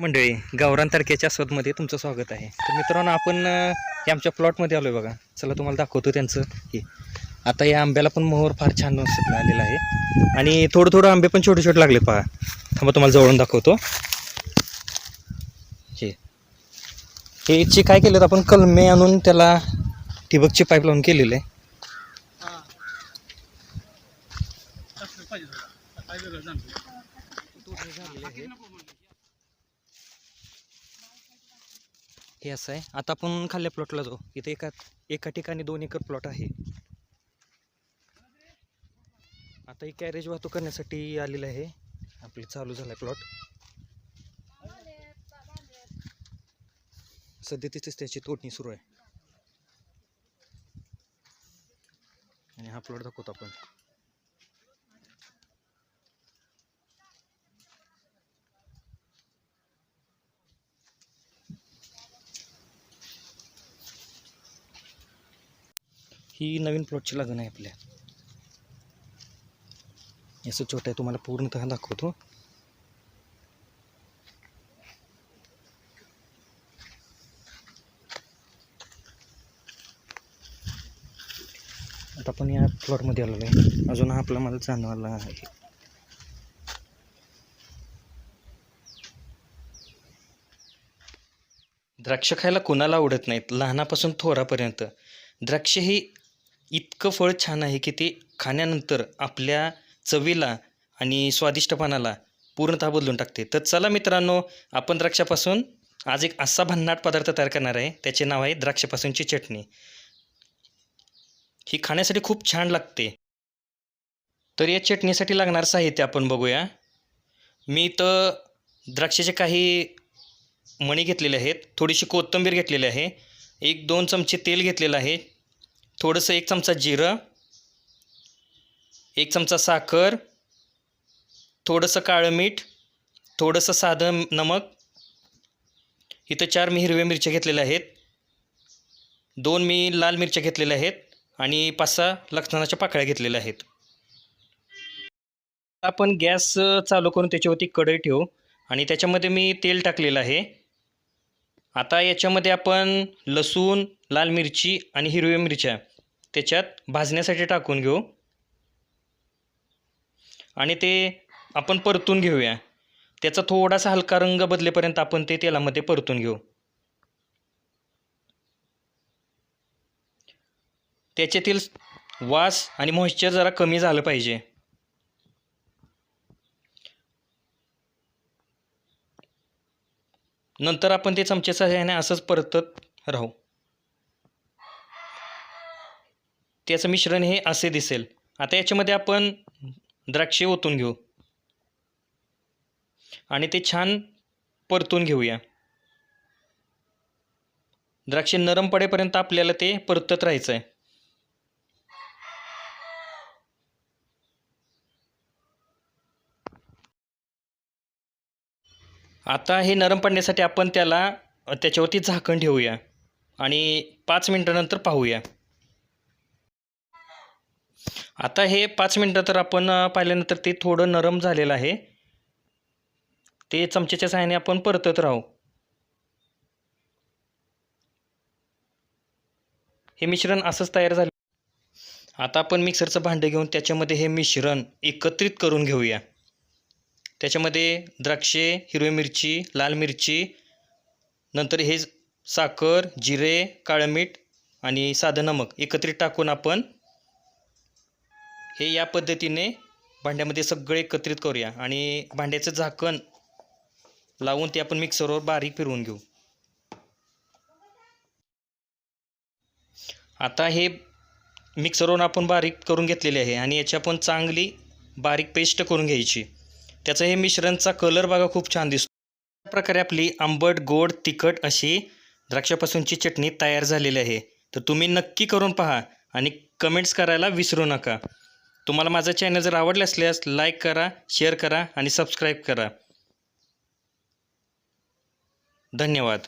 मंडळी गावरान तारखेच्या शोधमध्ये तुमचं स्वागत आहे. तर मित्रांनो आपण हे आमच्या प्लॉटमध्ये आलो आहे बघा. चला तुम्हाला दाखवतो त्यांचं. हे. आता या आंब्याला पण मोहर फार छान आलेला आहे. आणि थोडं थोडं आंबे पण छोटे छोटे लागले पहा थांबा तुम्हाला जवळून दाखवतो. हे. हे काय केलं आपण? कलमे आणून त्याला ठिबकची पाईप लावून केलेलं. आहे हे असं आहे. आता आपण खाल्ल्या प्लॉटला जाऊ. इथे एका एका ठिकाणी दोन एकर प्लॉट आहे. आता ही कॅरेज वाहतूक करण्यासाठी आलेलं आहे. आपली चालू झाला प्लॉट सध्या तिथेच त्याची तोडणी सुरू आहे. आणि हा प्लॉट दाखवतो आपण. ही नवीन प्लॉटची लागण आहे आपल्या. याचं असं छोटं आहे तुम्हाला पूर्णतः दाखवतो. आता आपण या प्लॉटमध्ये आलेलो आहे. अजून हा आपला मला जाणवायला आहे. द्राक्ष खायला कोणाला आवडत नाहीत? लहानापासून थोरापर्यंत. द्राक्ष ही इतकं फळ छान आहे की ते खाण्यानंतर आपल्या चवीला आणि स्वादिष्टपणाला पूर्णतः बदलून टाकते. तर चला मित्रांनो आपण द्राक्षापासून आज एक असा भन्नाट पदार्थ तयार करणार आहे. त्याचे नाव आहे द्राक्षापासूनची चटणी. ही खाण्यासाठी खूप छान लागते. तर या चटणीसाठी लागणार साहित्य आपण बघूया. मी इथं द्राक्षाचे काही मणी घेतलेले आहेत. थोडीशी कोथिंबीर घेतलेली आहे. एक दोन चमचे तेल घेतलेलं आहे. थोडंसं एक चमचा जिरं एक चमचा साखर थोडंसं काळं मीठ थोडंसं साधं नमक. इथं चार मी हिरव्या मिरच्या घेतलेल्या आहेत. दोन मी लाल मिरच्या घेतलेल्या आहेत आणि पाच सहा लक्षणाच्या पाकळ्या घेतलेल्या आहेत. आपण गॅस चालू करून त्याच्यावरती कढई ठेवू आणि त्याच्यामध्ये मी तेल टाकलेलं आहे. आता याच्यामध्ये आपण लसूण लाल मिरची आणि हिरव्या मिरच्या त्याच्यात भाजण्यासाठी टाकून घेऊ. आणि ते आपण परतून घेऊया. त्याचा थोडासा हलका रंग बदलेपर्यंत आपण ते तेलामध्ये परतून घेऊ. त्याच्यातील वास आणि मॉइश्चर जरा कमी झालं पाहिजे. नंतर आपण ते चमच्याच्या सहाय्याने असंच परतत राहू. त्याचं मिश्रण हे असे दिसेल. आता याच्यामध्ये आपण द्राक्षे ओतून घेऊ. आणि ते छान परतून घेऊया. द्राक्षे नरम पडेपर्यंत आपल्याला ते परतत राहायचं आहे आता हे नरम पडण्यासाठी आपण त्याला त्याच्यावरती झाकण ठेवूया. आणि पाच मिनटानंतर पाहूया. आता हे पाच मिनटं तर आपण पाहिल्यानंतर ते थोडं नरम झालेलं आहे. ते चमच्याच्या सहाय्याने आपण परतत राहू. हे मिश्रण असंच तयार झालं. आता आपण मिक्सरचं भांडं घेऊन त्याच्यामध्ये हे मिश्रण एकत्रित करून घेऊया. त्याच्यामध्ये द्राक्षे हिरवी मिरची लाल मिरची नंतर हे साखर जिरे काळं मीठ आणि साधं नमक एकत्रित टाकून आपण हे या पद्धतीने भांड्यामध्ये सगळे एकत्रित करूया. आणि भांड्याचं झाकण लावून ते आपण मिक्सरवर बारीक फिरवून घेऊ. आता हे मिक्सरवरून आपण बारीक करून घेतलेले आहे आणि याची आपण चांगली बारीक पेस्ट करून घ्यायची. त्याचं हे मिश्रणचा कलर बघा खूप छान दिसतो. अशा प्रकारे आपली आंबट गोड तिखट अशी द्राक्षापासूनची चटणी तयार झालेली आहे. तर तुम्ही नक्की करून पहा आणि कमेंट्स करायला विसरू नका. तुम्हाला माझा चॅनल जर आवडलं असल्यास लाईक करा शेअर करा आणि सबस्क्राईब करा. धन्यवाद.